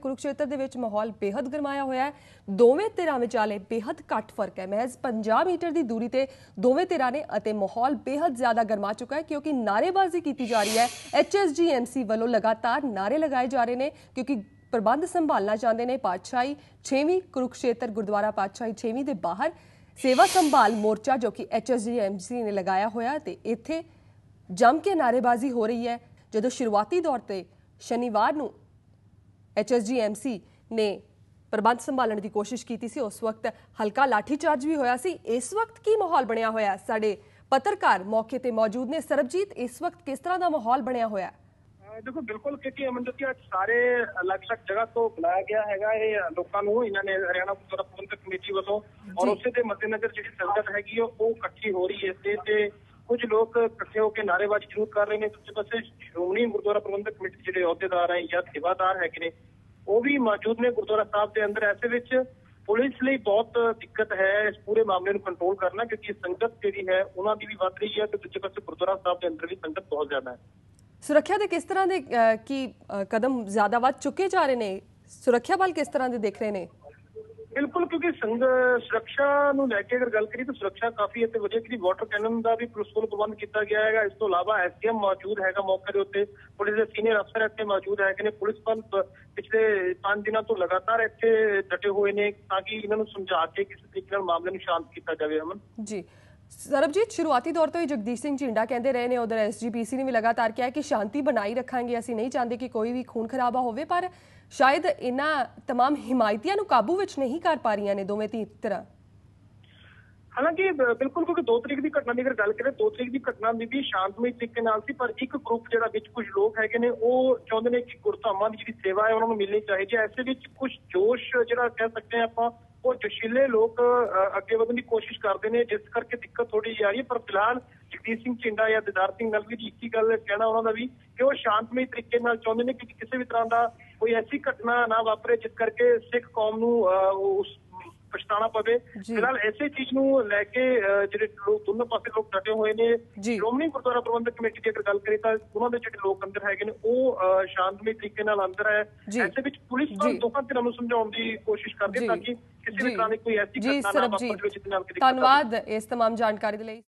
ਕੁਰੂਕਸ਼ੇਤਰ ਦੇ ਵਿੱਚ ਮਾਹੌਲ ਬੇਹੱਦ ਗਰਮਾਇਆ ਹੋਇਆ ਹੈ। ਦੋਵੇਂ ਧਿਰਾਂ ਵਿਚਾਲੇ ਬੇहद ਘੱਟ ਫ਼ਰਕ ਹੈ। ਮਹਿਜ਼ 50 ਮੀਟਰ ਦੀ ਦੂਰੀ ਤੇ ਦੋਵੇਂ ਧਿਰਾਂ ਨੇ ਅਤੇ ਮਾਹੌਲ ਬੇਹੱਦ ਜ਼ਿਆਦਾ ਗਰਮਾ ਚੁੱਕਾ ਹੈ ਕਿਉਂਕਿ ਨਾਰੇਬਾਜ਼ੀ ਕੀਤੀ ਜਾ ਰਹੀ ਹੈ। ਐਚਐਸਜੀਐਮਸੀ ਵੱਲੋਂ ਲਗਾਤਾਰ ਨਾਰੇ ਲਗਾਏ ਜਾ ਰਹੇ ਨੇ ਕਿਉਂਕਿ ਪ੍ਰਬੰਧ ਸੰਭਾਲਣਾ ਚਾਹੁੰਦੇ ਨੇ ਪਾਤਸ਼ਾਹੀ। 6ਵੀਂ ਕੁਰੂਕਸ਼ੇਤਰ ਗੁਰਦੁਆਰਾ ਪਾਤਸ਼ਾਹੀ 6ਵੀਂ ਦੇ ਬਾਹਰ ਸੇਵਾ ਸੰਭਾਲ ਮੋਰਚਾ ਜੋ ਕਿ ਐਚਐਸਜੀਐਮਸੀ ਨੇ ਲਗਾਇਆ ਹੋਇਆ ਤੇ ਇੱਥੇ ਜੰਮ ਕੇ ਨਾਰੇਬਾਜ਼ੀ ਹੋ ਰਹੀ ਹੈ। ਜਦੋਂ ਸ਼ੁਰੂਆਤੀ ਦੌਰ ਤੇ ਸ਼ਨੀਵਾਰ ਨੂੰ ਐਚਐਸਜੀਐਮਸੀ ਨੇ ਪ੍ਰਬੰਧ ਸੰਭਾਲਣ ਦੀ ਕੋਸ਼ਿਸ਼ ਕੀਤੀ ਸੀ ਉਸ ਵਕਤ ਹਲਕਾ ਲਾਠੀਚਾਰਜ ਵੀ ਹੋਇਆ ਸੀ ਇਸ ਵਕਤ ਕੀ ਮਾਹੌਲ ਬਣਿਆ ਹੋਇਆ? ਸਾਡੇ ਪੱਤਰਕਾਰ ਮੌਕੇ ਤੇ ਮੌਜੂਦ ਨੇ ਸਰਬਜੀਤ ਇਸ ਵਕਤ ਕਿਸ ਤਰ੍ਹਾਂ ਦਾ ਮਾਹੌਲ ਬਣਿਆ ਹੋਇਆ ਹੈ? ਦੇਖੋ ਬਿਲਕੁਲ ਕਿਉਂਕਿ ਅਮਨਜੋਤ ਜੀ ਅੱਜ ਸਾਰੇ ਅਲੱਗ-ਅਲੱਗ ਜਗ੍ਹਾ ਤੋਂ ਬੁਲਾਇਆ ਗਿਆ ਹੈਗਾ ਇਹ ਲੋਕਾਂ ਨੂੰ ਇਹਨਾਂ ਨੇ ਹਰਿਆਣਾ ਗੁਰਦੁਆਰਾ ਪ੍ਰਬੰਧਕ ਕਮੇਟੀ ਵੱਲੋਂ ਔਰ। ਉਸੇ ਦੇ ਮੱਦੇਨਜ਼ਰ ਜਿਹੜੀ ਸੰਗਤ ਹੈਗੀ ਉਹ ਉਹ ਇਕੱਠੀ ਹੋ ਰਹੀ ਹੈ ਤੇ ਤੇ ਕੁਝ ਲੋਕ ਇਕੱਠੇ ਹੋ ਕੇ ਨਾਅਰੇਬਾਜ਼ੀ ਜ਼ਰੂਰ ਕਰ ਰਹੇ ਨੇ। ਦੂਜੇ ਪਾਸੇ ਸ਼੍ਰੋਮਣੀ ਗੁਰਦੁਆਰਾ ਪ੍ਰਬੰਧਕ ਕਮੇਟੀ ਜਿਹੜੇ ਅਹੁਦੇਦਾਰ ਹੈ ਜਾਂ ਸੇਵਾਦਾਰ ਹੈਗੇ ਨੇ, ਉਹ ਵੀ ਮੌਜੂਦ ਨੇ ਗੁਰਦੁਆਰਾ ਸਾਹਿਬ ਦੇ ਅੰਦਰ। ਐਸੇ ਵਿੱਚ ਪੁਲਿਸ ਲਈ ਬਹੁਤ ਦਿੱਕਤ ਹੈ ਇਸ ਪੂਰੇ ਮਾਮਲੇ ਨੂੰ ਕੰਟਰੋਲ ਕਰਨਾ, ਕਿਉਂਕਿ ਸੰਗਤ ਜਿਹੜੀ ਹੈ, ਉਹਨਾਂ ਦੀ ਵੀ ਵੱਧ ਰਹੀ ਹੈ ਤੇ ਦੂਜੇ ਪਾਸੇ ਗੁਰਦੁਆਰਾ ਸਾਹਿਬ ਦੇ ਅੰਦਰ ਵੀ ਸੰਗਤ ਬਹੁਤ ਜ਼ਿਆਦਾ ਹੈ। ਸੁਰੱਖਿਆ ਦੇ ਕਿਸ ਤਰ੍ਹਾਂ ਦੇ ਕੀ ਕਦਮ ਜ਼ਿਆਦਾ ਵੱਧ ਚੁੱਕੇ ਜਾ ਰਹੇ ਨੇ? ਸੁਰੱਖਿਆ ਬਲ ਕਿਸ ਤਰ੍ਹਾਂ ਦੇ ਦਿਖ ਰਹੇ ਨੇ? ਬਿਲਕੁਲ, ਕਿਉਂਕਿ ਸੰਗ, ਸੁਰੱਖਿਆ ਨੂੰ ਲੈ ਕੇ ਅਗਰ ਗੱਲ ਕਰੀਏ ਤਾਂ ਸੁਰੱਖਿਆ ਕਾਫੀ ਅਤੇ ਵਧੀਆ ਕਿ ਵਾਟਰ ਕੈਨਨ ਦਾ ਵੀ ਪੁਲਿਸ ਵੱਲੋਂ ਪ੍ਰਬੰਧ ਕੀਤਾ ਗਿਆ ਹੈਗਾ। ਇਸ ਤੋਂ ਇਲਾਵਾ ਐਸਡੀਐਮ ਮੌਜੂਦ ਹੈਗਾ ਮੌਕੇ ਦੇ ਉੱਤੇ। ਪੁਲਿਸ ਦੇ ਸੀਨੀਅਰ ਅਫਸਰ ਇੱਥੇ ਮੌਜੂਦ ਹੈਗੇ ਨੇ। ਪੁਲਿਸ ਬਲ ਪਿਛਲੇ 5 ਦਿਨਾਂ ਤੋਂ ਲਗਾਤਾਰ ਇੱਥੇ ਡਟੇ ਹੋਏ ਨੇ ਤਾਂ ਕਿ ਇਹਨਾਂ ਨੂੰ ਸਮਝਾ ਕੇ ਕਿਸੇ ਤਰੀਕੇ ਨਾਲ ਮਾਮਲੇ ਨੂੰ ਸ਼ਾਂਤ ਕੀਤਾ ਜਾਵੇ ਅਮਨ। ਜੀ। ਸਰਬਜੀਤ ਸ਼ੁਰੂਆਤੀ ਦੌਰ ਤੋਂ ਹੀ ਜਗਦੀਸ਼ ਸਿੰਘ ਝਿੰਡਾ ਕਹਿੰਦੇ ਰਹੇ ਨੇ ਉਧਰ ਐਸਜੀਪੀਸੀ ਨੇ ਵੀ ਲਗਾਤਾਰ ਕਿਹਾ ਕਿ ਸ਼ਾਂਤੀ ਬਣਾਈ ਰੱਖਾਂਗੇ ਅਸੀਂ ਨਹੀਂ ਚਾਹੁੰਦੇ ਕਿ ਕੋਈ ਵੀ ਖੂਨ ਖਰਾਬਾ ਹੋਵੇ ਪਰ ਸ਼ਾਇਦ ਇਹਨਾਂ तमाम ਹਿਮਾਇਤੀਆਂ ਨੂੰ ਕਾਬੂ ਵਿੱਚ ਨਹੀਂ ਕਰ ਪਾ ਰਹੀਆਂ ਨੇ ਦੋਵੇਂ ਧਿਰ ਤਰ੍ਹਾਂ ਹਾਲਾਂਕਿ ਬ- ਬਿਲਕੁਲ ਕਿਉਂਕਿ 2 ਤਰੀਕ ਦੀ ਘਟਨਾ ਦੀ ਅਗਰ ਗੱਲ ਕਰੀਏ 2 ਤਰੀਕ ਦੀ ਘਟਨਾ ਦੀ ਵੀ ਸ਼ਾਂਤਮਈ ਤਰੀਕੇ ਨਾਲ ਸੀ ਪਰ ਇੱਕ ਗਰੁੱਪ ਜਿਹੜਾ ਵਿੱਚ ਕੁਝ ਲੋਕ ਹੈਗੇ ਨੇ ਉਹ ਚਾਹੁੰਦੇ ਨੇ ਕਿ ਗੁਰਧਾਮਾਂ ਦੀ ਜਿਹੜੀ ਸੇਵਾ ਹੈ ਉਹਨਾਂ ਨੂੰ ਮਿਲਣੀ ਚਾਹੀਦੀ ਹੈ ਐਸੇ ਵਿੱਚ ਕੁਝ ਜੋਸ਼ ਜਿਹੜਾ ਕਹਿ ਸਕਦੇ ਹਾਂ ਆਪਾਂ ਉਹ ਜੋਸ਼ੀਲੇ ਲੋਕ ਅ, ਅੱਗੇ ਵਧਣ ਦੀ ਕੋਸ਼ਿਸ਼ ਕਰਦੇ ਨੇ ਜਿਸ ਕਰਕੇ ਦਿੱਕਤ ਥੋੜੀ ਜਿਹੀ ਆ ਰਹੀ ਹੈ। ਪਰ ਫਿਲਹਾਲ ਜਗਦੀਪ ਸਿੰਘ ਚਿੰਡਾ ਜਾਂ ਦਿਦਾਰ ਸਿੰਘ ਨਲਵੀ ਜੀ ਇੱਕ ਹੀ ਗੱਲ ਕਹਿਣਾ ਉਹਨਾਂ ਦਾ ਵੀ ਕਿ ਉਹ ਸ਼ਾਂਤਮਈ ਤਰੀਕੇ ਨਾਲ ਚਾਹੁੰਦੇ ਨੇ ਕਿ ਕਿਸੇ ਵੀ ਤਰ੍ਹਾਂ ਦਾ ਕੋਈ ਐਸੀ ਘਟਨਾ ਨਾ ਵਾਪਰੇ ਜਿਸ ਕਰਕੇ ਸਿੱਖ ਕੌਮ ਨੂੰ ਅ, ਉਸ ਪਛਤਾਣਾ ਪਵੇ ਜੀ। ਫਿਲਹਾਲ ਐਸੇ ਚੀਜ਼ ਨੂੰ ਲੈ ਕੇ ਅਹ, ਜਿਹੜੇ ਲੋਕ ਦੋਨੋਂ ਪਾਸੇ ਲੋਕ ਡਟੇ ਹੋਏ ਨੇ ਜੀ। ਸ਼੍ਰੋਮਣੀ ਗੁਰਦੁਆਰਾ ਪ੍ਰਬੰਧਕ ਕਮੇਟੀ ਦੀ ਅਗਰ ਗੱਲ ਕਰੀਏ ਤਾਂ ਉਹਨਾਂ ਦੇ ਜਿਹੜੇ ਲੋਕ ਅੰਦਰ ਹੈਗੇ ਨੇ ਉਹ ਅਹ, ਸ਼ਾਂਤਮਈ ਤਰੀਕੇ ਨਾਲ ਅੰਦਰ ਹੈ ਜੀ। ਐਸੇ ਵਿੱਚ ਪੁਲਿਸ ਵੱਲ ਜੀ। ਦੋਹਾਂ ਧਿਰਾਂ ਨੂੰ ਸਮਝਾਉਣ ਦੀ ਕੋਸ਼ਿਸ਼ ਕਰਦੀ ਹੈ ਜੀ ਤਾਂ ਕਿ ਕਿਸੇ ਵੀ ਤਰ੍ਹਾਂ ਦੀ ਕੋਈ ਐਸੀ ਜੀ ਘਟਨਾ ਨਾ ਵਾਪਰ ਸਰਬਜੀਤ ਜਾਵੇ ਜਿਸ ਨਾਲ ਕਿ ਦਿੱਕਤ ਆਵੇ। ਧੰਨਵਾਦ ਇਸ तमाम ਜਾਣਕਾਰੀ ਦੇ ਲਈ